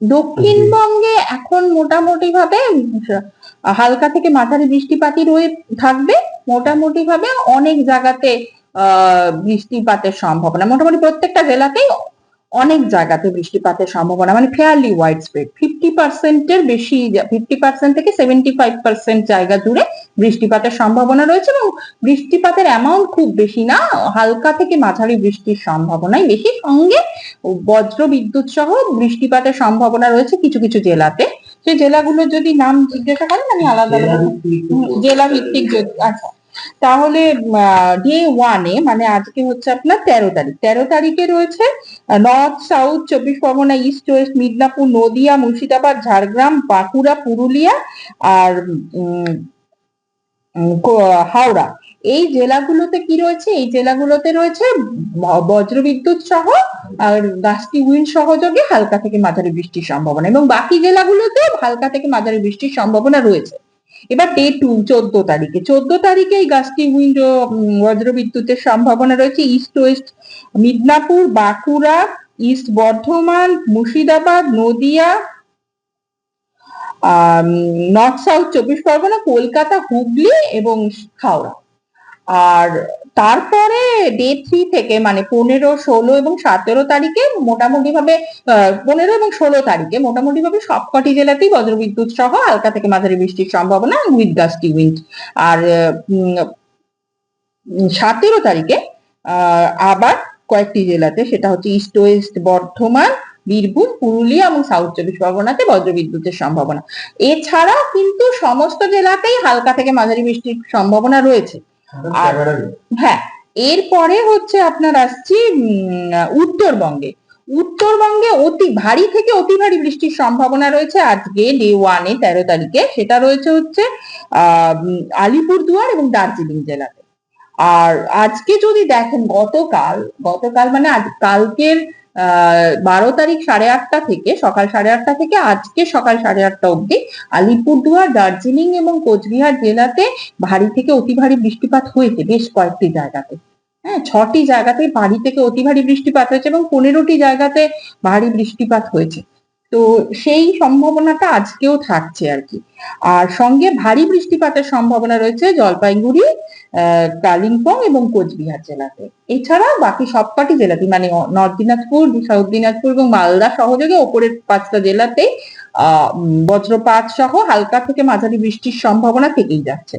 দক্ষিণবঙ্গে এখন মোটামুটি ভাবে হালকা থেকে মাঝারি বৃষ্টিপাতই রয়ে থাকবে। মোটামুটি ভাবে অনেক জায়গাতে বৃষ্টিপাতের সম্ভাবনা। মোটামুটি প্রত্যেকটা জেলাতেই অনেক জায়গাতে বৃষ্টিপাতের সম্ভাবনা। মানে ফেয়ারলি ওয়াইড স্প্রেড ফিফটি পার্সেন্টের বেশি ফিফটি পার্সেন্ট থেকে সেভেন্টি ফাইভ পার্সেন্ট জায়গা জুড়ে বৃষ্টিপাতের সম্ভাবনা রয়েছে এবং বৃষ্টিপাতের অ্যামাউন্ট খুব বেশি না। হালকা থেকে মাঝারি বৃষ্টির সম্ভাবনাই বেশি। সঙ্গে বজ্র বিদ্যুৎ সহ বৃষ্টিপাতের সম্ভাবনা রয়েছে কিছু কিছু জেলাতে। সেই জেলাগুলো যদি নাম জিজ্ঞাসা করেন আমি আলাদা আলাদা জেলা ভিত্তিক যদি আচ্ছা। তাহলে ডে ওয়ানে মানে আজকে হচ্ছে আপনার তেরো তারিখ। তেরো তারিখে রয়েছে নর্থ সাউথ চব্বিশ পরগনা ইস্ট ওয়েস্ট মিদনাপুর নদিয়া মুর্শিদাবাদ ঝাড়গ্রাম বাঁকুড়া পুরুলিয়া আর হাওড়া। এই জেলাগুলোতে কি রয়েছে? এই জেলাগুলোতে রয়েছে বজ্রবিদ্যুৎ সহ আর গাছটি উইন্ড সহযোগে হালকা থেকে মাঝারি বৃষ্টির সম্ভাবনা এবং বাকি জেলাগুলোতে হালকা থেকে মাঝারি বৃষ্টির সম্ভাবনা রয়েছে। এবার ডে টু, চোদ্দ তারিখে। চোদ্দ তারিখে এই গাছটি উইন্ড বজ্রবিদ্যুতের সম্ভাবনা রয়েছে। East west Midnapore, Bankura, east Bardhaman, Murshidabad, Nadia north south চব্বিশ পরগনা, কলকাতা, হুগলি এবং হাওড়া আর তারপরে ডে থ্রি থেকে মানে পনেরো, ষোলো এবং সতেরো তারিখে মোটামুটি ভাবে পনেরো এবং ষোলো তারিখে মোটামুটি ভাবে সবকটি জেলাতেই বজ্রবিদ্যুৎ সহ হালকা থেকে মাঝারি বৃষ্টির সম্ভাবনা উইথ গাস্টি উইন্ড আর সতেরো তারিখে আবার কয়েকটি জেলাতে সেটা হচ্ছে ইস্ট ওয়েস্ট বর্ধমান, বীরভূম, পুরুলিয়া এবং সাউথ চব্বিশ পরগনাতে বজ্রবিদ্যুতের সম্ভাবনা। এছাড়া কিন্তু সমস্ত জেলাতেই হালকা থেকে মাঝারি বৃষ্টির সম্ভাবনা রয়েছে। আর- হ্যাঁ এরপরে হচ্ছে আপনার আসছি উম, উত্তরবঙ্গে। উত্তরবঙ্গে অতি ভারী থেকে অতি ভারী বৃষ্টির সম্ভাবনা রয়েছে আজকে ডে ওয়ানে তেরো তারিখে। সেটা রয়েছে হচ্ছে আহ আলিপুরদুয়ার এবং দার্জিলিং জেলাতে। আর আজকে যদি দেখেন গতকাল গতকাল মানে আজ কালকের বারো তারিখ সাড়ে আটটা থেকে, সকাল সাড়ে আটটা থেকে, আজকে সকাল সাড়ে আটটা অবধি আলিপুরদুয়ার, দার্জিলিং এবং কোচবিহার জেলাতে ভারী থেকে অতি ভারী বৃষ্টিপাত হয়েছে বেশ কয়েকটি জায়গাতে। হ্যাঁ ছটি জায়গাতে ভারী থেকে অতি ভারী বৃষ্টিপাত হয়েছে এবং পনেরোটি জায়গাতে ভারী বৃষ্টিপাত হয়েছে। তো সেই সম্ভাবনাটা আজকেও থাকছে আর কি। আর সঙ্গে ভারী বৃষ্টিপাতের সম্ভাবনা রয়েছে জলপাইগুড়ি কালিম্পং এবং কোচবিহার জেলাতে। এছাড়া বাকি সবকটি জেলাতে মানে নর্থ দিনাজপুর সাউথ দিনাজপুর এবং মালদা সহযোগে ওপরের পাঁচটা উম, বজ্রপাত সহ হালকা থেকে মাঝারি বৃষ্টির সম্ভাবনা থেকেই যাচ্ছে।